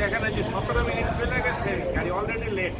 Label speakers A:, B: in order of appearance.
A: দেখেন যে সতেরো মিনিট চলে গেছে গাড়ি অলরেডি লেট